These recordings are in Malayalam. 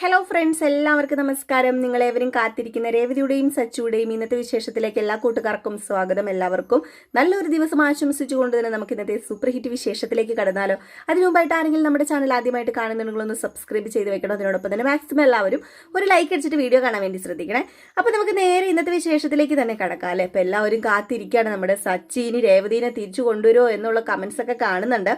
ഹലോ ഫ്രണ്ട്സ് എല്ലാവർക്കും നമസ്കാരം. നിങ്ങളേവരും കാത്തിരിക്കുന്ന രേവതിയുടെയും സച്ചുയുടെയും ഇന്നത്തെ വിശേഷത്തിലേക്ക് എല്ലാ കൂട്ടുകാർക്കും സ്വാഗതം എല്ലാവർക്കും. നല്ലൊരു ദിവസം ആശംസിച്ചുകൊണ്ട് തന്നെ നമുക്ക് ഇന്നത്തെ സൂപ്പർ ഹിറ്റ് വിശേഷത്തിലേക്ക് കടന്നാലോ. അതിനു മുമ്പായിട്ട് ആരെങ്കിലും നമ്മുടെ ചാനൽ ആദ്യമായിട്ട് കാണുന്നുണ്ടെങ്കിലൊന്ന് സബ്സ്ക്രൈബ് ചെയ്ത് വെക്കണം. അതിനോടൊപ്പം തന്നെ മാക്സിമം എല്ലാവരും ഒരു ലൈക്ക് അടിച്ചിട്ട് വീഡിയോ കാണാൻ വേണ്ടി ശ്രദ്ധിക്കണേ. അപ്പോൾ നമുക്ക് നേരെ ഇന്നത്തെ വിശേഷത്തിലേക്ക് തന്നെ കടക്കാം അല്ലേ? അപ്പോൾ എല്ലാവരും കാത്തിരിക്കുകയാണ്. നമ്മുടെ സച്ചിനി രേവതിനെ തിരിച്ചു കൊണ്ടുവരുമോ എന്നുള്ള കമൻസ് ഒക്കെ കാണുന്നുണ്ട്.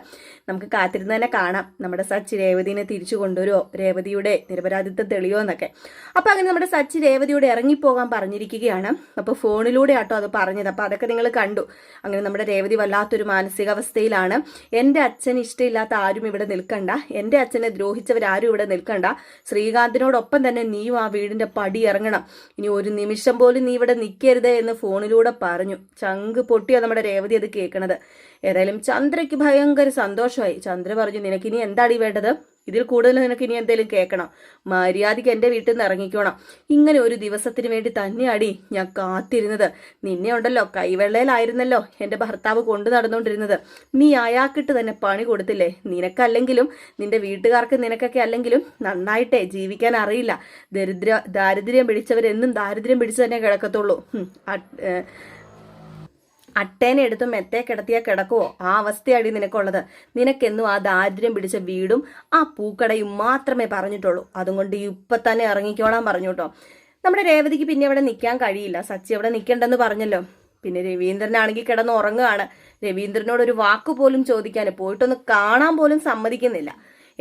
നമുക്ക് കാത്തിരുന്ന് തന്നെ കാണാം. നമ്മുടെ സച്ചി രേവതിനെ തിരിച്ചു കൊണ്ടുവരുമോ? രേവതിയുടെ നിരപരാധിത്വം തെളിയോ എന്നൊക്കെ. അപ്പോൾ അങ്ങനെ നമ്മുടെ സച്ചി രേവതിയോട് ഇറങ്ങിപ്പോകാൻ പറഞ്ഞിരിക്കുകയാണ്. അപ്പോൾ ഫോണിലൂടെ ആട്ടോ അത് പറഞ്ഞത്. അപ്പോൾ അതൊക്കെ നിങ്ങൾ കണ്ടു. അങ്ങനെ നമ്മുടെ രേവതി വല്ലാത്തൊരു മാനസികാവസ്ഥയിലാണ്. എന്റെ അച്ഛൻ ഇഷ്ടമില്ലാത്ത ആരും ഇവിടെ നിൽക്കണ്ട. എന്റെ അച്ഛനെ ദ്രോഹിച്ചവരാരും ഇവിടെ നിൽക്കണ്ട. ശ്രീകാന്തിനോടൊപ്പം തന്നെ നീയും ആ വീടിന്റെ പടി ഇറങ്ങണം. ഇനി ഒരു നിമിഷം പോലും നീ ഇവിടെ നിൽക്കരുത് എന്ന് ഫോണിലൂടെ പറഞ്ഞു. ചങ്ക് പൊട്ടിയാ നമ്മുടെ രേവതി അത് കേൾക്കണത്. ഏതായാലും ചന്ദ്രയ്ക്ക് ഭയങ്കര സന്തോഷമായി. ചന്ദ്ര പറഞ്ഞു നിനക്കിനി എന്താടി വേണ്ടത്? ഇതിൽ കൂടുതൽ നിനക്ക് ഇനി എന്തെങ്കിലും കേൾക്കണം. മര്യാദയ്ക്ക് എന്റെ വീട്ടിൽ നിന്ന് ഇറങ്ങിക്കോണം. ഇങ്ങനെ ഒരു ദിവസത്തിന് വേണ്ടി തന്നെയാടി ഞാൻ കാത്തിരുന്നത്. നിന്നെ ഉണ്ടല്ലോ കൈവെള്ളയിലായിരുന്നല്ലോ എന്റെ ഭർത്താവ് കൊണ്ടു നടന്നുകൊണ്ടിരുന്നത്. നീ അയാൾക്കിട്ട് തന്നെ പണി കൊടുത്തില്ലേ? നിനക്കല്ലെങ്കിലും നിന്റെ വീട്ടുകാർക്ക് നിനക്കൊക്കെ അല്ലെങ്കിലും നന്നായിട്ടേ ജീവിക്കാൻ അറിയില്ല. ദരിദ്ര ദാരിദ്ര്യം പിടിച്ചവരെന്നും ദാരിദ്ര്യം പിടിച്ചു തന്നെ കിടക്കത്തുള്ളൂ. അട്ടേനെ എടുത്ത് മെത്തേ കിടത്തിയാൽ കിടക്കുവോ? ആ അവസ്ഥയാടി നിനക്കുള്ളത്. നിനക്കെന്നും ആ ദാരിദ്ര്യം പിടിച്ച വീടും ആ പൂക്കടയും മാത്രമേ പറഞ്ഞിട്ടുള്ളൂ. അതുകൊണ്ട് ഇപ്പൊ തന്നെ ഇറങ്ങിക്കോളാൻ പറഞ്ഞു കേട്ടോ. നമ്മുടെ രേവതിക്ക് പിന്നെ അവിടെ നിൽക്കാൻ കഴിയില്ല. സച്ചി അവിടെ നിൽക്കണ്ടെന്ന് പറഞ്ഞല്ലോ. പിന്നെ രവീന്ദ്രനാണെങ്കിൽ കിടന്ന് ഉറങ്ങുകയാണ് രവീന്ദ്രനോട് ഒരു വാക്ക് പോലും ചോദിക്കാൻ പോയിട്ടൊന്ന് കാണാൻ പോലും സമ്മതിക്കുന്നില്ല.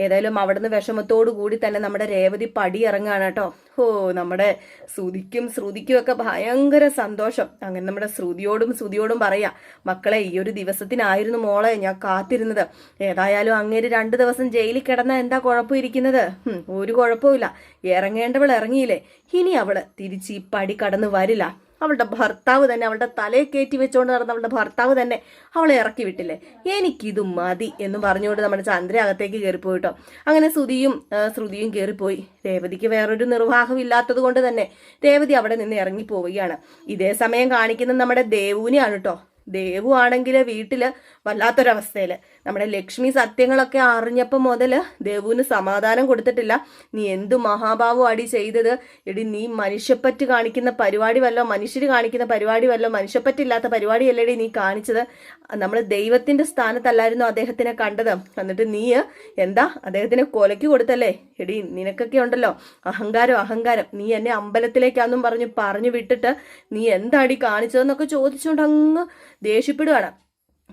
ഏതായാലും അവിടുന്ന് വിഷമത്തോടു കൂടി തന്നെ നമ്മുടെ രേവതി പടി ഇറങ്ങാണ് കേട്ടോ. ഓ നമ്മുടെ ശ്രുതിക്കും ശ്രുതിക്കും ഒക്കെ ഭയങ്കര സന്തോഷം. അങ്ങനെ നമ്മുടെ ശ്രുതിയോടും ശ്രുതിയോടും പറയാ മക്കളെ ഈ ഒരു ദിവസത്തിനായിരുന്നു മോളെ ഞാൻ കാത്തിരുന്നത്. ഏതായാലും അങ്ങേര് രണ്ട് ദിവസം ജയിലിൽ കിടന്ന എന്താ കുഴപ്പമിരിക്കുന്നത്? ഒരു കുഴപ്പമില്ല ഇറങ്ങേണ്ടവൾ ഇറങ്ങിയില്ലേ? ഇനി അവൾ തിരിച്ച് ഈ പടി കടന്നു വരില്ല. അവളുടെ ഭർത്താവ് തന്നെ അവളുടെ തലയെ കയറ്റി വെച്ചുകൊണ്ട് നടന്ന അവളുടെ ഭർത്താവ് തന്നെ അവളെ ഇറക്കി വിട്ടില്ലേ? എനിക്കിത് മതി എന്ന് പറഞ്ഞുകൊണ്ട് നമ്മുടെ ചന്ദ്ര അകത്തേക്ക് കയറിപ്പോയിട്ടോ അങ്ങനെ ശ്രുതിയും ശ്രുതിയും കയറിപ്പോയി രേവതിക്ക് വേറൊരു നിർവാഹം ഇല്ലാത്തത് കൊണ്ട് തന്നെ രേവതി അവിടെ നിന്ന് ഇറങ്ങി പോവുകയാണ് ഇതേ സമയം കാണിക്കുന്നത് നമ്മുടെ ദേവുവിനെയാണ് കേട്ടോ ദേവു ആണെങ്കിൽ വീട്ടിൽ വല്ലാത്തൊരവസ്ഥയിൽ നമ്മുടെ ലക്ഷ്മി സത്യങ്ങളൊക്കെ അറിഞ്ഞപ്പോൾ മുതൽ ദേവുവിന് സമാധാനം കൊടുത്തിട്ടില്ല. നീ എന്തു മഹാഭാവം അടി ചെയ്തത്? എടി നീ മനുഷ്യപ്പറ്റ് കാണിക്കുന്ന പരിപാടി വല്ലോ മനുഷ്യർ കാണിക്കുന്ന പരിപാടി വല്ലോ മനുഷ്യപ്പറ്റില്ലാത്ത പരിപാടിയല്ലേടി നീ കാണിച്ചത്. നമ്മൾ ദൈവത്തിന്റെ സ്ഥാനത്തല്ലായിരുന്നു അദ്ദേഹത്തിനെ കണ്ടത്. എന്നിട്ട് നീ എന്താ അദ്ദേഹത്തിനെ കൊലയ്ക്ക് കൊടുത്തല്ലേ? എടി നിനക്കൊക്കെ ഉണ്ടല്ലോ അഹങ്കാരം അഹങ്കാരം. നീ എന്നെ അമ്പലത്തിലേക്കാന്നും പറഞ്ഞു പറഞ്ഞു വിട്ടിട്ട് നീ എന്താടി കാണിച്ചതെന്നൊക്കെ ചോദിച്ചുകൊണ്ട് അങ്ങ് ദേഷ്യപ്പെടുകയാണ്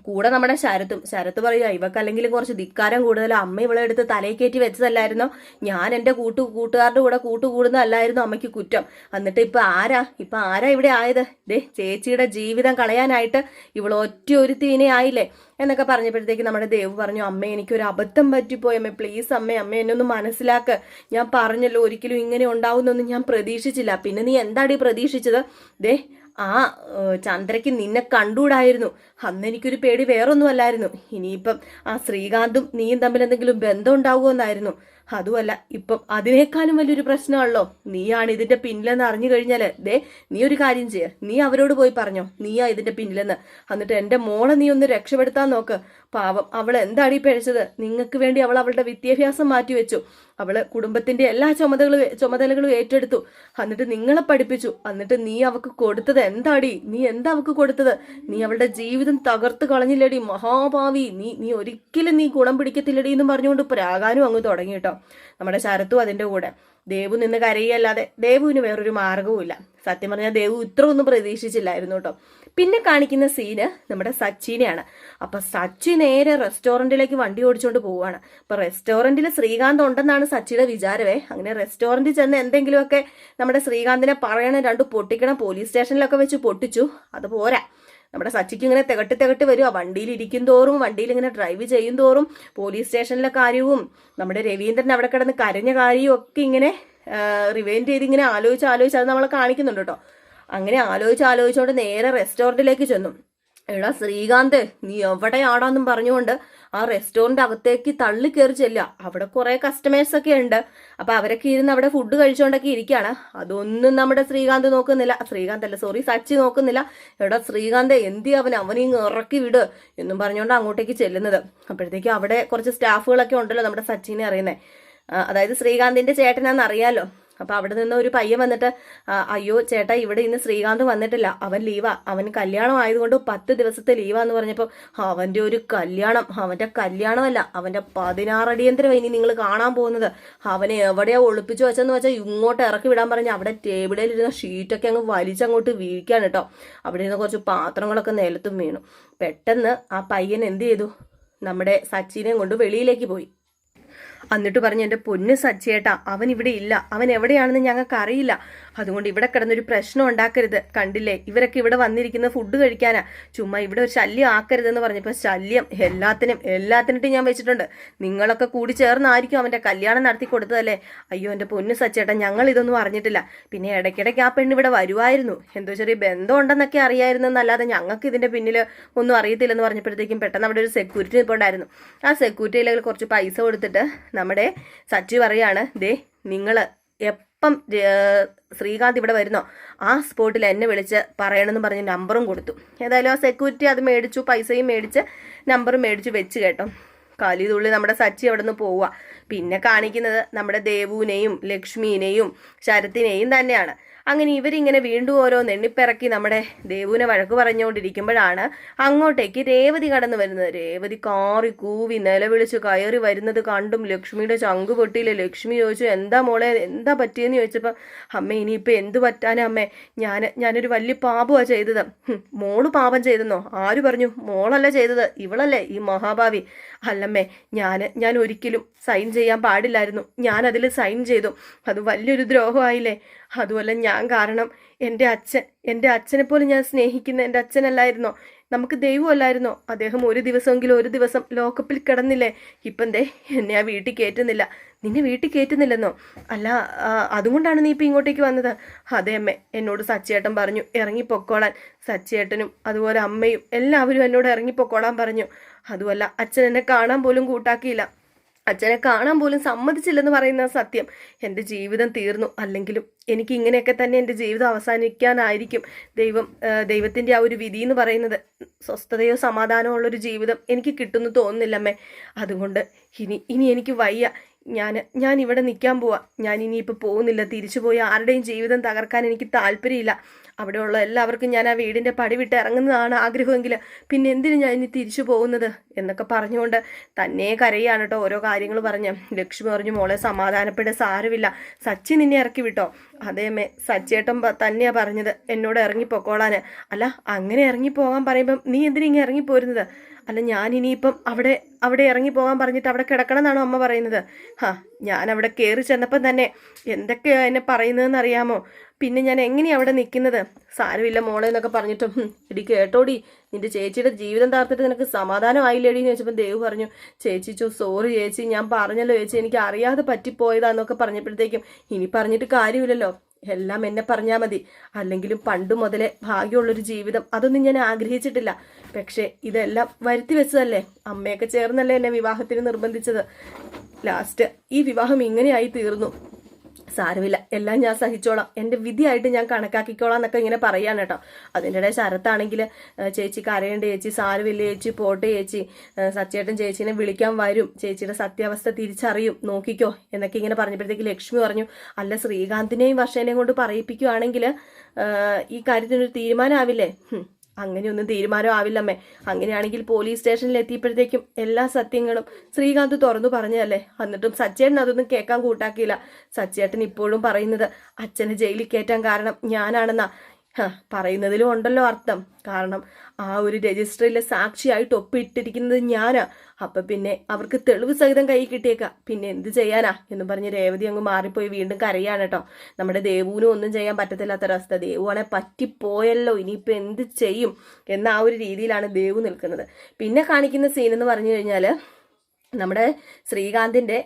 കൂടെ നമ്മുടെ ശരത്തും ശരത്ത് പറയുക ഇവക്കല്ലെങ്കിലും കുറച്ച് ധിക്കാരം കൂടുതൽ അമ്മ ഇവളെ എടുത്ത് തലയിൽ കയറ്റി വെച്ചതല്ലായിരുന്നോ? ഞാൻ എന്റെ കൂട്ടു കൂട്ടുകാരുടെ കൂടെ കൂട്ടുകൂടുന്നതല്ലായിരുന്നു അമ്മയ്ക്ക് കുറ്റം. എന്നിട്ട് ഇപ്പൊ ആരാ? ഇപ്പൊ ആരാ ഇവിടെ ആയത്? ദേ ചേച്ചിയുടെ ജീവിതം കളയാനായിട്ട് ഇവൾ ഒറ്റ ഒരു തീനയായില്ലേ എന്നൊക്കെ പറഞ്ഞപ്പോഴത്തേക്ക് നമ്മുടെ ദേവ് പറഞ്ഞു അമ്മ എനിക്കൊരു അബദ്ധം പറ്റിപ്പോയി. അമ്മ പ്ലീസ് അമ്മ അമ്മ എന്നൊന്ന് മനസ്സിലാക്ക. ഞാൻ പറഞ്ഞല്ലോ ഒരിക്കലും ഇങ്ങനെ ഉണ്ടാവുന്നൊന്നും ഞാൻ പ്രതീക്ഷിച്ചില്ല. പിന്നെ നീ എന്താടി പ്രതീക്ഷിച്ചത്? ദേ ആ ചന്ദ്രയ്ക്ക് നിന്നെ കണ്ടുകൂടായിരുന്നു അന്ന് എനിക്കൊരു പേടി വേറൊന്നും അല്ലായിരുന്നു ഇനിയിപ്പം ആ ശ്രീകാന്തും നീയും തമ്മിൽ എന്തെങ്കിലും ബന്ധം ഉണ്ടാവുമോന്നായിരുന്നു അതുമല്ല ഇപ്പം അതിനേക്കാളും വലിയൊരു പ്രശ്നമാണല്ലോ. നീയാണ് ഇതിന്റെ പിന്നിലെന്ന് അറിഞ്ഞു കഴിഞ്ഞാൽ ദേ നീ ഒരു കാര്യം ചെയ്യ. നീ അവരോട് പോയി പറഞ്ഞോ. നീയാ ഇതിന്റെ പിന്നിലെന്ന്. എന്നിട്ട് എന്റെ മോളെ നീ ഒന്ന് രക്ഷപ്പെടുത്താൻ നോക്ക്. പാവം അവൾ എന്താണ് ഈ പിഴച്ചത് നിങ്ങൾക്ക് വേണ്ടി അവൾ അവളുടെ വിദ്യാഭ്യാസം മാറ്റിവെച്ചു. അവൾ കുടുംബത്തിന്റെ എല്ലാ ചുമതലകളും ചുമതലകളും ഏറ്റെടുത്തു. എന്നിട്ട് നിങ്ങളെ പഠിപ്പിച്ചു. എന്നിട്ട് നീ അവക്ക് കൊടുത്തത് എന്താടി? നീ എന്താ അവക്ക് കൊടുത്തത്? നീ അവളുടെ ജീവിതം തകർത്ത് കളഞ്ഞില്ലടി മഹാഭാവി. നീ നീ ഒരിക്കലും നീ ഗുണം പിടിക്കത്തില്ലടി എന്ന് പറഞ്ഞുകൊണ്ട് പ്രാകാനും അങ്ങ് തുടങ്ങി കേട്ടോ. നമ്മുടെ ശരത്തും അതിന്റെ കൂടെ. ദേവു നിന്ന് കരയല്ലാതെ ദേവുവിന് വേറൊരു മാർഗവുമില്ല സത്യം പറഞ്ഞാൽ ദേവു ഇത്ര ഒന്നും പ്രതീക്ഷിച്ചില്ലായിരുന്നു കേട്ടോ. പിന്നെ കാണിക്കുന്ന സീന് നമ്മുടെ സച്ചിനെയാണ്. അപ്പൊ സച്ചി നേരെ റെസ്റ്റോറന്റിലേക്ക് വണ്ടി ഓടിച്ചുകൊണ്ട് പോവുകയാണ്. അപ്പൊ റെസ്റ്റോറന്റിൽ ശ്രീകാന്ത് ഉണ്ടെന്നാണ് സച്ചിയുടെ വിചാരമേ. അങ്ങനെ റെസ്റ്റോറന്റിൽ ചെന്ന് എന്തെങ്കിലുമൊക്കെ നമ്മുടെ ശ്രീകാന്തിനെ പറയണം രണ്ട് പൊട്ടിക്കണം പോലീസ് സ്റ്റേഷനിലൊക്കെ വെച്ച് പൊട്ടിച്ചു അത് പോരാ. നമ്മുടെ സച്ചിക്ക് ഇങ്ങനെ തികട്ടി തികട്ടി വരുക വണ്ടിയിൽ ഇരിക്കും തോറും വണ്ടിയിൽ ഇങ്ങനെ ഡ്രൈവ് ചെയ്യും തോറും പോലീസ് സ്റ്റേഷനിലെ കാര്യവും നമ്മുടെ രവീന്ദ്രൻ അവിടെ കിടന്ന് കരഞ്ഞ കാര്യവും ഒക്കെ ഇങ്ങനെ റിവൈൻഡ് ചെയ്ത് ഇങ്ങനെ ആലോചിച്ച് ആലോചിച്ച് അത് നമ്മളെ കാണിക്കുന്നുണ്ട് കേട്ടോ. അങ്ങനെ ആലോചിച്ച് ആലോചിച്ചുകൊണ്ട് നേരെ റെസ്റ്റോറന്റിലേക്ക് ചെന്നു. എടാ ശ്രീകാന്ത് നീ എവിടെയാടാന്നും പറഞ്ഞുകൊണ്ട് ആ റെസ്റ്റോറന്റ് അകത്തേക്ക് തള്ളി കയറി ചെല്ലുക. അവിടെ കുറേ ഒക്കെ ഉണ്ട്. അപ്പൊ അവരൊക്കെ ഇരുന്ന് അവിടെ ഫുഡ് കഴിച്ചുകൊണ്ടൊക്കെ ഇരിക്കുകയാണ്. അതൊന്നും നമ്മുടെ ശ്രീകാന്ത് നോക്കുന്നില്ല. ശ്രീകാന്ത് അല്ല സോറി സച്ചി നോക്കുന്നില്ല. എടാ ശ്രീകാന്ത് എന്തി അവൻ അവനെ ഇങ്ങ് ഇറക്കി വിട് എന്നും പറഞ്ഞുകൊണ്ട് അങ്ങോട്ടേക്ക് ചെല്ലുന്നത്. അപ്പോഴത്തേക്കും അവിടെ കുറച്ച് സ്റ്റാഫുകളൊക്കെ ഉണ്ടല്ലോ നമ്മുടെ സച്ചിനെ അറിയുന്നത് അതായത് ശ്രീകാന്തിന്റെ ചേട്ടനാന്ന് അറിയാലോ. അപ്പൊ അവിടെ നിന്ന് ഒരു പയ്യൻ വന്നിട്ട് അയ്യോ ചേട്ടാ ഇവിടെ ഇന്ന് ശ്രീകാന്ത് വന്നിട്ടില്ല. അവൻ ലീവാ. അവൻ കല്യാണം ആയതുകൊണ്ട് പത്ത് ദിവസത്തെ ലീവാന്ന് പറഞ്ഞപ്പോൾ അവന്റെ ഒരു കല്യാണം അവന്റെ കല്യാണമല്ല അവന്റെ പതിനാറടിയന്തരം ഇനി നിങ്ങൾ കാണാൻ പോകുന്നത്. അവനെ എവിടെയാ ഒളിപ്പിച്ചു വെച്ചെന്ന് വെച്ചാൽ ഇങ്ങോട്ട് ഇറക്കി വിടാൻ പറഞ്ഞ് അവിടെ ടേബിളിൽ ഇരുന്ന ഷീറ്റൊക്കെ അങ്ങ് വലിച്ചങ്ങോട്ട് വീഴ്ക്കാണ് കേട്ടോ. അവിടെ നിന്ന് കുറച്ച് പാത്രങ്ങളൊക്കെ നിലത്തും വീണു. പെട്ടെന്ന് ആ പയ്യൻ എന്ത് ചെയ്തു? നമ്മുടെ സച്ചിനെയും കൊണ്ട് വെളിയിലേക്ക് പോയി. എന്നിട്ട് പറഞ്ഞു എന്റെ പൊന്ന് സജ്ജേട്ടാ അവൻ ഇവിടെ ഇല്ല. അവൻ എവിടെയാണെന്ന് ഞങ്ങൾക്ക് അറിയില്ല അതുകൊണ്ട് ഇവിടെ കിടന്നൊരു പ്രശ്നം ഉണ്ടാക്കരുത്. കണ്ടില്ലേ? ഇവരൊക്കെ ഇവിടെ വന്നിരിക്കുന്ന ഫുഡ് കഴിക്കാനാ. ചുമ്മാ ഇവിടെ ഒരു ശല്യം ആക്കരുതെന്ന് പറഞ്ഞപ്പോൾ ശല്യം എല്ലാത്തിനും എല്ലാത്തിനിട്ടും ഞാൻ വെച്ചിട്ടുണ്ട്. നിങ്ങളൊക്കെ കൂടി ചേർന്നായിരിക്കും അവന്റെ കല്യാണം നടത്തി കൊടുത്തതല്ലേ? അയ്യോ എന്റെ പൊന്ന് സച്ചേട്ടാ ഞങ്ങൾ ഇതൊന്നും അറിഞ്ഞിട്ടില്ല. പിന്നെ ഇടയ്ക്കിടയ്ക്ക് ആ പെണ്ണ് ഇവിടെ വരുമായിരുന്നു എന്തോ ചെറിയ ബന്ധം ഉണ്ടെന്നൊക്കെ അറിയായിരുന്നു എന്നല്ലാതെ ഞങ്ങൾക്ക് ഇതിന്റെ പിന്നിൽ ഒന്നും അറിയത്തില്ലെന്ന് പറഞ്ഞപ്പോഴത്തേക്കും പെട്ടെന്ന് അവിടെ ഒരു സെക്യൂരിറ്റി നിൽപ്പുണ്ടായിരുന്നു ആ സെക്യൂരിറ്റിയിലേക്ക് കുറച്ച് പൈസ കൊടുത്തിട്ട് നമ്മുടെ സച്ചി പറയാണ് ദേ നിങ്ങൾ എപ്പം ശ്രീകാന്ത് ഇവിടെ വരുന്നോ? ആ സ്പോട്ടിൽ എന്നെ വിളിച്ച് പറയണമെന്ന് പറഞ്ഞ് നമ്പറും കൊടുത്തു. ഏതായാലും ആ സെക്യൂരിറ്റി അത് മേടിച്ചു പൈസയും മേടിച്ച് നമ്പറും മേടിച്ച് വെച്ച് കേട്ടോ. കലിതുള്ളി നമ്മുടെ സച്ചി അവിടെ നിന്ന് പോവുക പിന്നെ കാണിക്കുന്നത് നമ്മുടെ ദേവുവിനെയും ലക്ഷ്മിനെയും ശരത്തിനെയും തന്നെയാണ്. അങ്ങനെ ഇവരിങ്ങനെ വീണ്ടും ഓരോ നെണ്ണിപ്പിറക്കി നമ്മുടെ ദേവുവിനെ വഴക്ക് പറഞ്ഞുകൊണ്ടിരിക്കുമ്പോഴാണ് അങ്ങോട്ടേക്ക് രേവതി കടന്നു വരുന്നത്. രേവതി കാറി കൂവി നിലവിളിച്ച് കയറി വരുന്നത് കണ്ടും ലക്ഷ്മിയുടെ ചങ്ക് പൊട്ടിയില്ല? ലക്ഷ്മി ചോദിച്ചു എന്താ മോളെ എന്താ പറ്റിയെന്ന് ചോദിച്ചപ്പോൾ അമ്മ ഇനിയിപ്പോൾ എന്ത് പറ്റാനാ അമ്മേ? ഞാൻ ഞാനൊരു വലിയ പാപമാണ് ചെയ്തത്. മോൾ പാപം ചെയ്തെന്നോ? ആര് പറഞ്ഞു? മോളല്ല ചെയ്തത്? ഇവളല്ലേ ഈ മഹാഭാവി. അല്ലമ്മേ ഞാൻ ഞാൻ ഒരിക്കലും സൈൻ ചെയ്യാൻ പാടില്ലായിരുന്നു. ഞാൻ അതിൽ സൈൻ ചെയ്തു. അത് വലിയൊരു ദ്രോഹമായില്ലേ? അതുമല്ല ഞാൻ കാരണം എന്റെ അച്ഛൻ എന്റെ അച്ഛനെ പോലെ ഞാൻ സ്നേഹിക്കുന്ന എന്റെ അച്ഛനല്ലായിരുന്നോ? നമുക്ക് ദൈവമല്ലായിരുന്നോ? അദ്ദേഹം ഒരു ദിവസമെങ്കിലും ഒരു ദിവസം ലോക്കപ്പിൽ കിടന്നില്ലേ? ഇപ്പം ദേ എന്നെ ആ വീട്ടിൽ കയറ്റുന്നില്ല. നിന്നെ വീട്ടിൽ കയറ്റുന്നില്ലെന്നോ? അല്ല അതുകൊണ്ടാണ് നീ ഇപ്പം ഇങ്ങോട്ടേക്ക് വന്നത്? അതെ അമ്മ എന്നോട് സച്ചിയേട്ടൻ പറഞ്ഞു ഇറങ്ങിപ്പൊക്കോളാൻ സച്ചിയേട്ടനും അതുപോലെ അമ്മയും എല്ലാവരും എന്നോട് ഇറങ്ങിപ്പൊക്കോളാൻ പറഞ്ഞു. അതുമല്ല അച്ഛൻ എന്നെ കാണാൻ പോലും കൂട്ടാക്കിയില്ല. അച്ഛനെ കാണാൻ പോലും സമ്മതിച്ചില്ലെന്ന് പറയുന്ന സത്യം. എന്റെ ജീവിതം തീർന്നു. അല്ലെങ്കിലും എനിക്ക് ഇങ്ങനെയൊക്കെ തന്നെ എന്റെ ജീവിതം അവസാനിക്കാനായിരിക്കും ദൈവം ദൈവത്തിന്റെ ആ ഒരു വിധി എന്ന് പറയുന്നത്. സ്വസ്ഥതയോ സമാധാനമോ ഉള്ളൊരു ജീവിതം എനിക്ക് കിട്ടുമെന്ന് തോന്നുന്നില്ലമ്മേ. അതുകൊണ്ട് ഇനി ഇനി എനിക്ക് വയ്യ. ഞാൻ ഞാൻ ഇവിടെ നിൽക്കാൻ പോവാ. ഞാൻ ഇനിയിപ്പോൾ പോകുന്നില്ല. തിരിച്ചു പോയി ആരുടെയും ജീവിതം തകർക്കാൻ എനിക്ക് താല്പര്യമില്ല. അവിടെയുള്ള എല്ലാവർക്കും ഞാൻ ആ വീടിന്റെ പടി വിട്ട് ഇറങ്ങുന്നതാണ് ആഗ്രഹമെങ്കിൽ പിന്നെ എന്തിനു ഞാൻ ഇനി തിരിച്ചു പോകുന്നത് എന്നൊക്കെ പറഞ്ഞുകൊണ്ട് തന്നെ കരയാണ് കേട്ടോ ഓരോ കാര്യങ്ങൾ പറഞ്ഞ്. ലക്ഷ്മി പറഞ്ഞു മോളെ സമാധാനപ്പെടെ സാരമില്ല. സച്ചി നിന്നെ ഇറക്കി വിട്ടോ? അതേമേ സച്ചേട്ടൻ തന്നെയാ പറഞ്ഞത്. എന്നോട് ഇറങ്ങിപ്പോക്കോളാന് അല്ല അങ്ങനെ ഇറങ്ങിപ്പോകാൻ പറയുമ്പം നീ എന്തിനാ ഇറങ്ങിപ്പോരുന്നത്? അല്ല ഞാൻ ഇനിയിപ്പം അവിടെ അവിടെ ഇറങ്ങി പോകാൻ പറഞ്ഞിട്ട് അവിടെ കിടക്കണം എന്നാണോ അമ്മ പറയുന്നത്? ഹാ ഞാൻ അവിടെ കയറി ചെന്നപ്പം തന്നെ എന്തൊക്കെയാ എന്നെ പറയുന്നതെന്ന് അറിയാമോ? പിന്നെ ഞാൻ എങ്ങനെയാണ് അവിടെ നിൽക്കുന്നത്? സാരമില്ല മോളെ എന്നൊക്കെ പറഞ്ഞിട്ടും ഇടി കേട്ടോടി നിന്റെ ചേച്ചിയുടെ ജീവിതം താർത്തിട്ട് നിനക്ക് സമാധാനമായില്ലേടി എന്ന് ചോദിച്ചപ്പോൾ ദേവ് പറഞ്ഞു ചേച്ചി ചോ സോറി ചേച്ചി ഞാൻ പറഞ്ഞല്ലോ ചേച്ചി എനിക്ക് അറിയാതെ പറ്റിപ്പോയതാന്നൊക്കെ പറഞ്ഞപ്പോഴത്തേക്കും ഇനി പറഞ്ഞിട്ട് കാര്യമില്ലല്ലോ. എല്ലാം എന്നെ പറഞ്ഞാൽ മതി. അല്ലെങ്കിലും പണ്ട് മുതലേ ഭാഗ്യമുള്ളൊരു ജീവിതം അതൊന്നും ഞാൻ ആഗ്രഹിച്ചിട്ടില്ല. പക്ഷേ ഇതെല്ലാം വരുത്തി വെച്ചതല്ലേ? അമ്മയൊക്കെ ചേർന്നല്ലേ എന്നെ വിവാഹത്തിന് നിർബന്ധിച്ചത്. ലാസ്റ്റ് ഈ വിവാഹം ഇങ്ങനെയായി തീർന്നു. സാരമില്ല. എല്ലാം ഞാൻ സഹിച്ചോളാം. എന്റെ വിധിയായിട്ട് ഞാൻ കണക്കാക്കിക്കോളാം എന്നൊക്കെ ഇങ്ങനെ പറയാണ് കേട്ടോ. അതിന്റെ ഇടയിൽ ശരത്താണെങ്കിൽ ചേച്ചി കരയേണ്ട ചേച്ചി സാരമില്ല ചേച്ചി പോട്ടെ ചേച്ചി. സച്ചേട്ടൻ ചേച്ചീനെ വിളിക്കാൻ വരും. ചേച്ചിയുടെ സത്യാവസ്ഥ തിരിച്ചറിയും. നോക്കിക്കോ എന്നൊക്കെ ഇങ്ങനെ പറഞ്ഞപ്പോഴത്തേക്ക് ലക്ഷ്മി പറഞ്ഞു അല്ല ശ്രീകാന്തിനെയും വർഷേനെയും കൊണ്ട് പറയിപ്പിക്കുവാണെങ്കിൽ ഈ കാര്യത്തിനൊരു തീരുമാനമാവില്ലേ? അങ്ങനെയൊന്നും തീരുമാനം ആവില്ലമ്മേ അങ്ങനെയാണെങ്കിൽ പോലീസ് സ്റ്റേഷനിൽ എത്തിയപ്പോഴത്തേക്കും എല്ലാ സത്യങ്ങളും ശ്രീകാന്ത് തുറന്നു പറഞ്ഞതല്ലേ? എന്നിട്ടും സച്ചേട്ടൻ അതൊന്നും കേൾക്കാൻ കൂട്ടാക്കിയില്ല. സച്ചേട്ടൻ ഇപ്പോഴും പറയുന്നത് അച്ഛനെ ജയിലിൽ കയറ്റാൻ കാരണം ഞാനാണെന്നാ. പറയുന്നതിലും ഉണ്ടല്ലോ അർത്ഥം. കാരണം ആ ഒരു രജിസ്റ്ററിലെ സാക്ഷിയായിട്ട് ഒപ്പിട്ടിരിക്കുന്നത് ഞാനാ. അപ്പൊ പിന്നെ അവർക്ക് തെളിവ് സഹിതം കൈ കിട്ടിയേക്കാം. പിന്നെ എന്ത് ചെയ്യാനാ? എന്ന് പറഞ്ഞ് രേവതി അങ്ങ് മാറിപ്പോയി വീണ്ടും കരയാണ് കേട്ടോ. നമ്മുടെ ദേവുവിനും ഒന്നും ചെയ്യാൻ പറ്റത്തില്ലാത്തൊരവസ്ഥ. ദേവുവാണെ പറ്റിപ്പോയല്ലോ. ഇനിയിപ്പോൾ എന്ത് ചെയ്യും? എന്ന ആ ഒരു രീതിയിലാണ് ദേവു നിൽക്കുന്നത്. പിന്നെ കാണിക്കുന്ന സീൻ എന്ന് പറഞ്ഞു കഴിഞ്ഞാൽ നമ്മുടെ ശ്രീകാന്തിന്റെ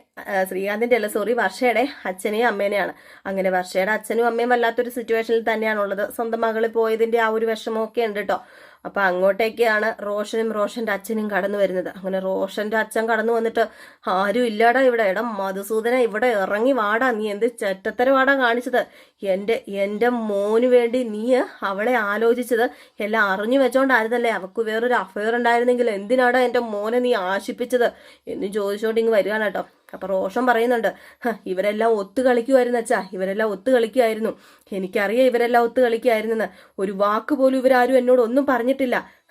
ശ്രീകാന്തിന്റെ അല്ല സോറി വർഷയുടെ അച്ഛനെയും അമ്മേനെയാണ്. അങ്ങനെ വർഷയുടെ അച്ഛനും അമ്മയും വല്ലാത്തൊരു സിറ്റുവേഷനിൽ തന്നെയാണുള്ളത്. സ്വന്തം മകൾ പോയതിന്റെ ആ ഒരു വിഷമമൊക്കെ ഉണ്ട് കേട്ടോ. അപ്പൊ അങ്ങോട്ടേക്കാണ് റോഷനും റോഷന്റെ അച്ഛനും കടന്നു വരുന്നത്. അങ്ങനെ റോഷന്റെ അച്ഛൻ കടന്നു വന്നിട്ട് ആരും ഇല്ലാടാ ഇവിടെ. എടാ മധുസൂദന ഇവിടെ ഇറങ്ങി വാടാ. നീ എന്ത് ചെറ്റത്തരവാടാ കാണിച്ചത്? എന്റെ എന്റെ മോന് വേണ്ടി നീ അവളെ ആലോചിച്ചത് എല്ലാം അറിഞ്ഞു വെച്ചോണ്ടായിരുന്നല്ലേ? അവക്ക് വേറൊരു അഫയർ ഉണ്ടായിരുന്നെങ്കിൽ എന്തിനാടാ എന്റെ മോനെ നീ ആശിപ്പിച്ചത്? എന്ന് ചോദിച്ചോണ്ട് ഇങ്ങ് വരികയാണ് കേട്ടോ. അപ്പൊ റോഷൻ പറയുന്നുണ്ട് ഇവരെല്ലാം ഒത്തു കളിക്കുമായിരുന്നു അച്ഛാ ഇവരെല്ലാം ഒത്തു കളിക്കുമായിരുന്നു എനിക്കറിയാം ഇവരെല്ലാം ഒത്തു കളിക്കുമായിരുന്നെന്ന് ഒരു വാക്ക് പോലും ഇവരാരും എന്നോട് ഒന്നും പറഞ്ഞിട്ടില്ല.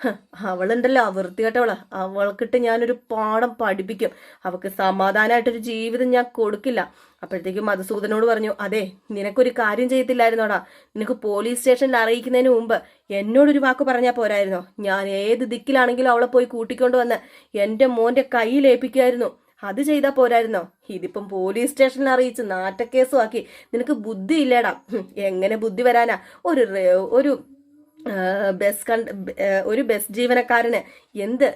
അവളുണ്ടല്ലോ വൃത്തികെട്ടവൾ. അവൾക്കിട്ട് ഞാനൊരു പാഠം പഠിപ്പിക്കും. അവൾക്ക് സമാധാനമായിട്ടൊരു ജീവിതം ഞാൻ കൊടുക്കില്ല. അപ്പോഴത്തേക്കും മധുസൂദനോട് പറഞ്ഞു അതെ നിനക്കൊരു കാര്യം ചെയ്യത്തില്ലായിരുന്നോടാ. നിനക്ക് പോലീസ് സ്റ്റേഷനിൽ അറിയിക്കുന്നതിന് മുമ്പ് എന്നോടൊരു വാക്ക് പറഞ്ഞാൽ പോരായിരുന്നോ? ഞാൻ ഏത് ദിക്കിലാണെങ്കിലും അവളെ പോയി കൂട്ടിക്കൊണ്ടുവന്ന് എന്റെ മോന്റെ കയ്യിൽ ഏൽപ്പിക്കുമായിരുന്നു അത് ചെയ്താൽ പോരായിരുന്നോ? ഇതിപ്പം പോലീസ് സ്റ്റേഷനിൽ അറിയിച്ച് നാറ്റക്കേസും ആക്കി നിനക്ക് ബുദ്ധി ഇല്ലേടാ. എങ്ങനെ ബുദ്ധി വരാനാ? ഒരു ഒരു ബസ് കണ്ട ഒരു ബസ് ജീവനക്കാരന് എന്ത്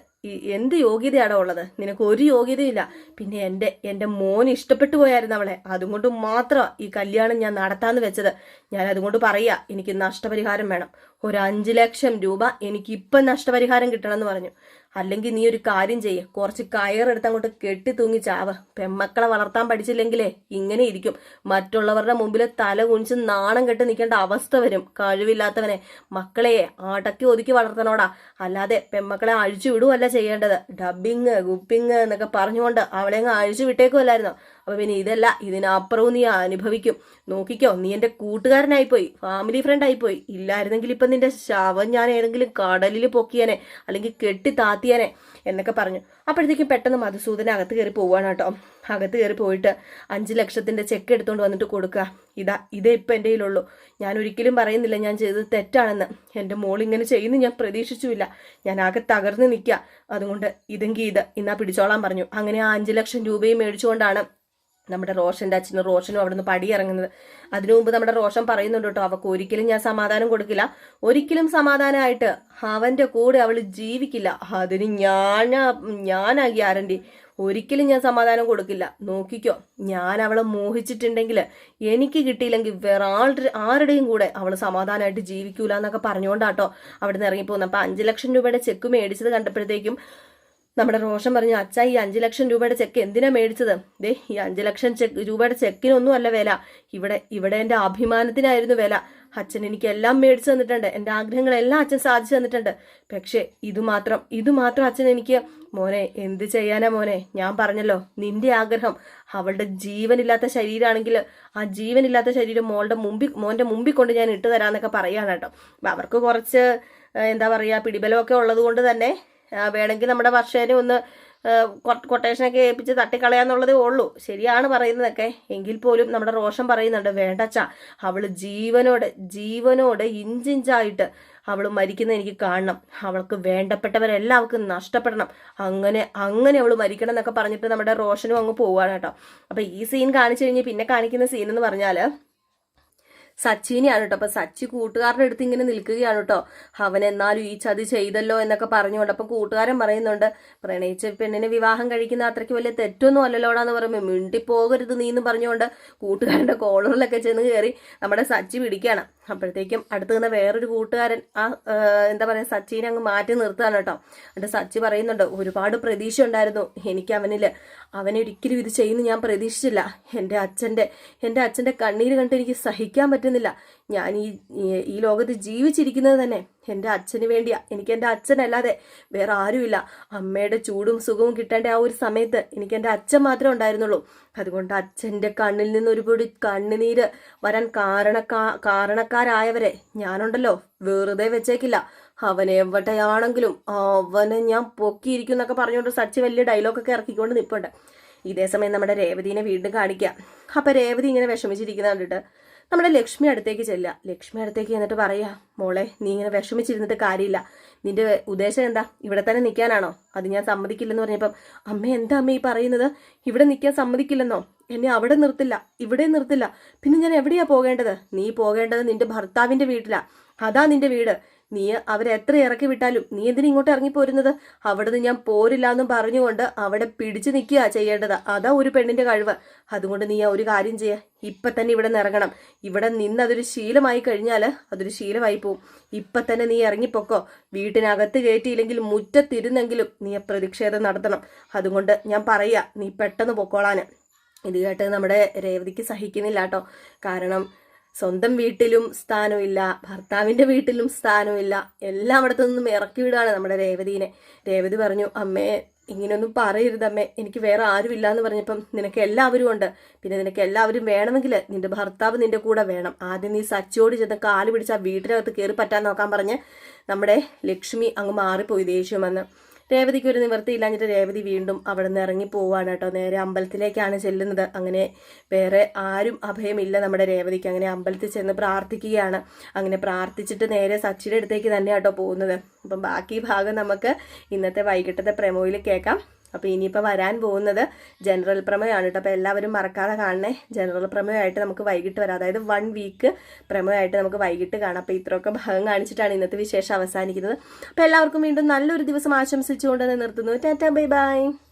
എന്ത് യോഗ്യതയാണോ ഉള്ളത്? നിനക്ക് ഒരു യോഗ്യതയില്ല. പിന്നെ എന്റെ എന്റെ മോൻ ഇഷ്ടപ്പെട്ടു പോയായിരുന്നു അവളെ. അതുകൊണ്ട് മാത്രം ഈ കല്യാണം ഞാൻ നടത്താന്ന് വെച്ചത്. ഞാൻ അതുകൊണ്ട് പറയാ എനിക്ക് നഷ്ടപരിഹാരം വേണം. ഒരു അഞ്ച് ലക്ഷം രൂപ എനിക്ക് ഇപ്പം നഷ്ടപരിഹാരം കിട്ടണമെന്ന് പറഞ്ഞു. അല്ലെങ്കിൽ നീ ഒരു കാര്യം ചെയ്യ. കുറച്ച് കയറെടുത്ത് അങ്ങോട്ട് കെട്ടി തൂങ്ങി ചാവ് പെമ്മക്കളെ വളർത്താൻ പഠിച്ചില്ലെങ്കിലേ ഇങ്ങനെ ഇരിക്കും. മറ്റുള്ളവരുടെ മുമ്പിൽ തല കുനിച്ച് നാണം കെട്ട് നിൽക്കേണ്ട അവസ്ഥ വരും. കഴിവില്ലാത്തവനെ. മക്കളെ അടക്കി ഒതുക്കി വളർത്തണോടാ. അല്ലാതെ പെമ്മക്കളെ അഴിച്ചു വിടുവല്ല ചെയ്യേണ്ടത്. ഡബിങ് ഗുപ്പിങ് എന്നൊക്കെ പറഞ്ഞുകൊണ്ട് അവളെ അങ്ങ് അഴിച്ചു വിട്ടേക്കുമല്ലായിരുന്നോ അപ്പൊ പിന്നെ ഇതല്ല ഇതിനപ്പുറവും നീ അനുഭവിക്കും. നോക്കിക്കോ നീ എന്റെ കൂട്ടുകാരനായിപ്പോയി ഫാമിലി ഫ്രണ്ട് ആയിപ്പോയി. ഇല്ലായിരുന്നെങ്കിൽ ഇപ്പൊ നിന്റെ ശവം ഞാൻ ഏതെങ്കിലും കടലിൽ പൊക്കിയനെ അല്ലെങ്കിൽ കെട്ടി താത്തിയനെ എന്നൊക്കെ പറഞ്ഞു. അപ്പോഴത്തേക്കും പെട്ടെന്ന് മധുസൂദന അകത്ത് കയറി പോവാണ് കേട്ടോ. അകത്ത് കയറി പോയിട്ട് അഞ്ച് ലക്ഷത്തിന്റെ ചെക്ക് എടുത്തുകൊണ്ട് വന്നിട്ട് കൊടുക്കുക ഇതാ ഇതേ ഇപ്പം എന്റെ കയ്യിലുള്ളൂ. ഞാൻ ഒരിക്കലും പറയുന്നില്ല ഞാൻ ചെയ്തത് തെറ്റാണെന്ന്. എന്റെ മോൾ ഇങ്ങനെ ചെയ്യുന്നു ഞാൻ പ്രതീക്ഷിച്ചുമില്ല. ഞാൻ ആകെ തകർന്ന് നിൽക്കുക അതുകൊണ്ട് ഇതെങ്കിൽ ഇത് ഇന്നാ പിടിച്ചോളാൻ പറഞ്ഞു. അങ്ങനെ ആ അഞ്ച് ലക്ഷം രൂപയും മേടിച്ചുകൊണ്ടാണ് നമ്മുടെ റോഷന്റെ അച്ഛനും റോഷനും അവിടുന്ന് പടിയിറങ്ങുന്നത്. അതിനു മുമ്പ് നമ്മുടെ റോഷൻ പറയുന്നുണ്ട് കേട്ടോ അവക്ക് ഒരിക്കലും ഞാൻ സമാധാനം കൊടുക്കില്ല. ഒരിക്കലും സമാധാനമായിട്ട് അവന്റെ കൂടെ അവൾ ജീവിക്കില്ല. അതിന് ഞാൻ ഞാനാ ഗ്യാരണ്ടി ഒരിക്കലും ഞാൻ സമാധാനം കൊടുക്കില്ല. നോക്കിക്കോ ഞാൻ അവളെ മോഹിച്ചിട്ടുണ്ടെങ്കിൽ എനിക്ക് കിട്ടിയില്ലെങ്കിൽ വേറെ ആളുടെ ആരുടെയും കൂടെ അവൾ സമാധാനമായിട്ട് ജീവിക്കൂല എന്നൊക്കെ പറഞ്ഞുകൊണ്ടാട്ടോ അവിടെ നിന്ന് ഇറങ്ങിപ്പോകുന്നത്. അപ്പൊ അഞ്ചു ലക്ഷം രൂപയുടെ ചെക്ക് മേടിച്ചത് കണ്ടപ്പോഴത്തേക്കും നമ്മുടെ റോഷൻ പറഞ്ഞു അച്ഛ ഈ അഞ്ചു ലക്ഷം രൂപയുടെ ചെക്ക് എന്തിനാ മേടിച്ചത്? ദേ ഈ അഞ്ചു ലക്ഷം ചെക്ക് രൂപയുടെ ചെക്കിനൊന്നും അല്ല വില. ഇവിടെ ഇവിടെ എന്റെ അഭിമാനത്തിനായിരുന്നു വില. അച്ഛൻ എനിക്ക് എല്ലാം മേടിച്ചു തന്നിട്ടുണ്ട്. എന്റെ ആഗ്രഹങ്ങളെല്ലാം അച്ഛൻ സാധിച്ചു തന്നിട്ടുണ്ട്. പക്ഷേ ഇത് മാത്രം ഇത് മാത്രം അച്ഛൻ എനിക്ക് മോനെ എന്ത് ചെയ്യാനാ മോനെ? ഞാൻ പറഞ്ഞല്ലോ നിന്റെ ആഗ്രഹം. അവളുടെ ജീവനില്ലാത്ത ശരീരമാണെങ്കിൽ ആ ജീവനില്ലാത്ത ശരീരം മോളുടെ മുമ്പിൽ മോന്റെ മുമ്പിൽ കൊണ്ട് ഞാൻ ഇട്ട് തരാന്നൊക്കെ പറയാണ് കേട്ടോ. അവർക്ക് കുറച്ച് എന്താ പറയാ പിടിബലമൊക്കെ ഉള്ളത് കൊണ്ട് തന്നെ വേണമെങ്കിൽ നമ്മുടെ വർഷേനെ ഒന്ന് കൊട്ടേഷനൊക്കെ ഏൽപ്പിച്ച് തട്ടിക്കളയാന്നുള്ളതേ ഉള്ളൂ. ശരിയാണ് പറയുന്നതൊക്കെ. എങ്കിൽ പോലും നമ്മുടെ റോഷൻ പറയുന്നുണ്ട് വേണ്ടച്ച അവൾ ജീവനോടെ ജീവനോടെ ഇഞ്ചിഞ്ചായിട്ട് അവൾ മരിക്കുന്ന എനിക്ക് കാണണം. അവൾക്ക് വേണ്ടപ്പെട്ടവരെല്ലാം അവൾക്ക് നഷ്ടപ്പെടണം. അങ്ങനെ അങ്ങനെ അവൾ മരിക്കണം എന്നൊക്കെ പറഞ്ഞിട്ട് നമ്മുടെ റോഷനും അങ്ങ് പോവാണ് കേട്ടോ. അപ്പൊ ഈ സീൻ കാണിച്ചു കഴിഞ്ഞ് പിന്നെ കാണിക്കുന്ന സീൻ എന്ന് പറഞ്ഞാൽ സച്ചിനെയാണ് കേട്ടോ അപ്പൊ സച്ചി കൂട്ടുകാരുടെ അടുത്ത് ഇങ്ങനെ നിൽക്കുകയാണ് കേട്ടോ അവൻ എന്നാലും ഈ ചതി ചെയ്തല്ലോ എന്നൊക്കെ പറഞ്ഞുകൊണ്ട് അപ്പൊ കൂട്ടുകാരൻ പറയുന്നുണ്ട് പ്രണയിച്ച പെണ്ണിനെ വിവാഹം കഴിക്കുന്ന അത്രയ്ക്ക് വലിയ തെറ്റൊന്നും അല്ലല്ലോടാന്ന് പറയുമ്പോൾ മിണ്ടിപ്പോകരുത് നീ എന്ന് പറഞ്ഞുകൊണ്ട് കൂട്ടുകാരന്റെ കോളറിലൊക്കെ ചെന്ന് കയറി നമ്മുടെ സച്ചി പിടിക്കുകയാണ്. അപ്പോഴത്തേക്കും അടുത്ത് നിന്ന് വേറൊരു കൂട്ടുകാരൻ ആ എന്താ പറയാ സച്ചിനെ അങ്ങ് മാറ്റി നിർത്തുകയാണ് കേട്ടോ. എന്നിട്ട് സച്ചി പറയുന്നുണ്ട് ഒരുപാട് പ്രതീക്ഷ ഉണ്ടായിരുന്നു എനിക്ക് അവനിൽ അവനെ ഒരിക്കലും ഇത് ചെയ്യുന്നു ഞാൻ പ്രതീക്ഷിച്ചില്ല. എന്റെ അച്ഛന്റെ എന്റെ അച്ഛന്റെ കണ്ണീര് കണ്ടിട്ട് എനിക്ക് സഹിക്കാൻ പറ്റുന്നില്ല. ഞാൻ ഈ ഈ- ലോകത്ത് ജീവിച്ചിരിക്കുന്നത് തന്നെ എന്റെ അച്ഛന് വേണ്ടിയാ. എനിക്ക് എന്റെ അച്ഛനല്ലാതെ വേറെ ആരുമില്ല. അമ്മയുടെ ചൂടും സുഖവും കിട്ടേണ്ട ആ ഒരു സമയത്ത് എനിക്ക് എന്റെ അച്ഛൻ മാത്രമേ ഉണ്ടായിരുന്നുള്ളൂ. അതുകൊണ്ട് അച്ഛന്റെ കണ്ണിൽ നിന്ന് ഒരുപാട് കണ്ണുനീര് വരാൻ കാരണക്കാ കാരണക്കാരായവരെ ഞാനുണ്ടല്ലോ. വെറുതെ വെച്ചേക്കില്ല. അവനെ എവിടെയാണെങ്കിലും അവനെ ഞാൻ പൊക്കിയിരിക്കും എന്നൊക്കെ പറഞ്ഞുകൊണ്ട് സച്ചി വലിയ ഡയലോഗൊക്കെ ഇറക്കിക്കൊണ്ട് നിൽപ്പുണ്ട് ഇതേ സമയം നമ്മുടെ രേവതിനെ വീണ്ടും കാണിക്കാം. അപ്പൊ രേവതി ഇങ്ങനെ വിഷമിച്ചിരിക്കുന്ന കണ്ടിട്ട് നമ്മുടെ ലക്ഷ്മി അടുത്തേക്ക് ചെല്ലുക. ലക്ഷ്മി അടുത്തേക്ക് എന്നിട്ട് പറയുക മോളെ നീ ഇങ്ങനെ വിഷമിച്ചിരുന്നിട്ട് കാര്യമില്ല. നിന്റെ ഉദ്ദേശം എന്താ? ഇവിടെ തന്നെ നിൽക്കാനാണോ? അത് ഞാൻ സമ്മതിക്കില്ലെന്ന് പറഞ്ഞപ്പം അമ്മ എന്താ അമ്മ ഈ പറയുന്നത്? ഇവിടെ നിൽക്കാൻ സമ്മതിക്കില്ലെന്നോ? എന്നെ അവിടെ നിർത്തില്ല ഇവിടെ നിർത്തില്ല. പിന്നെ ഞാൻ എവിടെയാ പോകേണ്ടത്? നീ പോകേണ്ടത് നിന്റെ ഭർത്താവിന്റെ വീട്ടിലാ. അതാ നിന്റെ വീട്. നീ അവരെ എത്ര ഇറക്കി വിട്ടാലും നീ എന്തിനു ഇങ്ങോട്ട് ഇറങ്ങിപ്പോരുന്നത് അവിടുന്ന് ഞാൻ പോരില്ല എന്നും പറഞ്ഞുകൊണ്ട് അവിടെ പിടിച്ചു നിൽക്കുക ചെയ്യേണ്ടത് അതാ ഒരു പെണ്ണിന്റെ കഴിവ്. അതുകൊണ്ട് നീ ആ ഒരു കാര്യം ചെയ്യ. ഇപ്പൊ തന്നെ ഇവിടെ നിന്ന് ഇറങ്ങണം ഇവിടെ നിന്ന് അതൊരു ശീലമായി കഴിഞ്ഞാൽ അതൊരു ശീലമായി പോവും. ഇപ്പൊ തന്നെ നീ ഇറങ്ങിപ്പോക്കോ. വീട്ടിനകത്ത് കയറ്റിയില്ലെങ്കിൽ മുറ്റത്തിരുന്നെങ്കിലും നീ പ്രതിഷേധം നടത്തണം. അതുകൊണ്ട് ഞാൻ പറയാ നീ പെട്ടെന്ന് പൊക്കോളാന്. ഇത് കേട്ട് നമ്മുടെ രേവതിക്ക് സഹിക്കുന്നില്ല കേട്ടോ. കാരണം സ്വന്തം വീട്ടിലും സ്ഥാനമില്ല ഭർത്താവിന്റെ വീട്ടിലും സ്ഥാനമില്ല. എല്ലാം അവിടത്തു നിന്നും ഇറക്കി വിടുകയാണ് നമ്മുടെ രേവതിനെ. രേവതി പറഞ്ഞു അമ്മേ ഇങ്ങനെയൊന്നും പറയരുതമ്മേ എനിക്ക് വേറെ ആരുമില്ല എന്ന് പറഞ്ഞപ്പം നിനക്ക് എല്ലാവരും ഉണ്ട്. പിന്നെ നിനക്ക് എല്ലാവരും വേണമെങ്കിൽ നിന്റെ ഭർത്താവ് നിന്റെ കൂടെ വേണം. ആദ്യം നീ സച്ചിയോട് ചെന്ന് കാൽ പിടിച്ച് ആ വീട്ടിനകത്ത് കയറി പറ്റാൻ നോക്കാൻ പറഞ്ഞ് നമ്മുടെ ലക്ഷ്മി അങ്ങ് മാറിപ്പോയി ദേഷ്യം വന്ന്. രേവതിക്ക് ഒരു നിവൃത്തിയില്ലാഞ്ഞിട്ട് രേവതി വീണ്ടും അവിടെ നിന്ന് ഇറങ്ങി പോവാണ് കേട്ടോ. നേരെ അമ്പലത്തിലേക്കാണ് ചെല്ലുന്നത്. അങ്ങനെ വേറെ ആരും അഭയമില്ല നമ്മുടെ രേവതിക്ക്. അങ്ങനെ അമ്പലത്തിൽ ചെന്ന് പ്രാർത്ഥിക്കുകയാണ്. അങ്ങനെ പ്രാർത്ഥിച്ചിട്ട് നേരെ സച്ചിയുടെ അടുത്തേക്ക് തന്നെ കേട്ടോ പോകുന്നത്. അപ്പം ബാക്കി ഭാഗം നമുക്ക് ഇന്നത്തെ വൈകിട്ടത്തെ പ്രമോയിൽ കേൾക്കാം. അപ്പോൾ ഇനിയിപ്പോൾ വരാൻ പോകുന്നത് ജനറൽ പ്രമേയമാണ് കേട്ടോ അപ്പോൾ എല്ലാവരും മറക്കാതെ കാണണേ. ജനറൽ പ്രമേയമായിട്ട് നമുക്ക് വൈകിട്ട് വരാം. അതായത് വൺ വീക്ക് പ്രമേയമായിട്ട് നമുക്ക് വൈകിട്ട് കാണാം. അപ്പോൾ ഇത്രയൊക്കെ ഭാഗം കാണിച്ചിട്ടാണ് ഇന്നത്തെ വിശേഷം അവസാനിക്കുന്നത്. അപ്പോൾ എല്ലാവർക്കും വീണ്ടും നല്ലൊരു ദിവസം ആശംസിച്ചുകൊണ്ട് നിർത്തുന്നു. Tata bye bye.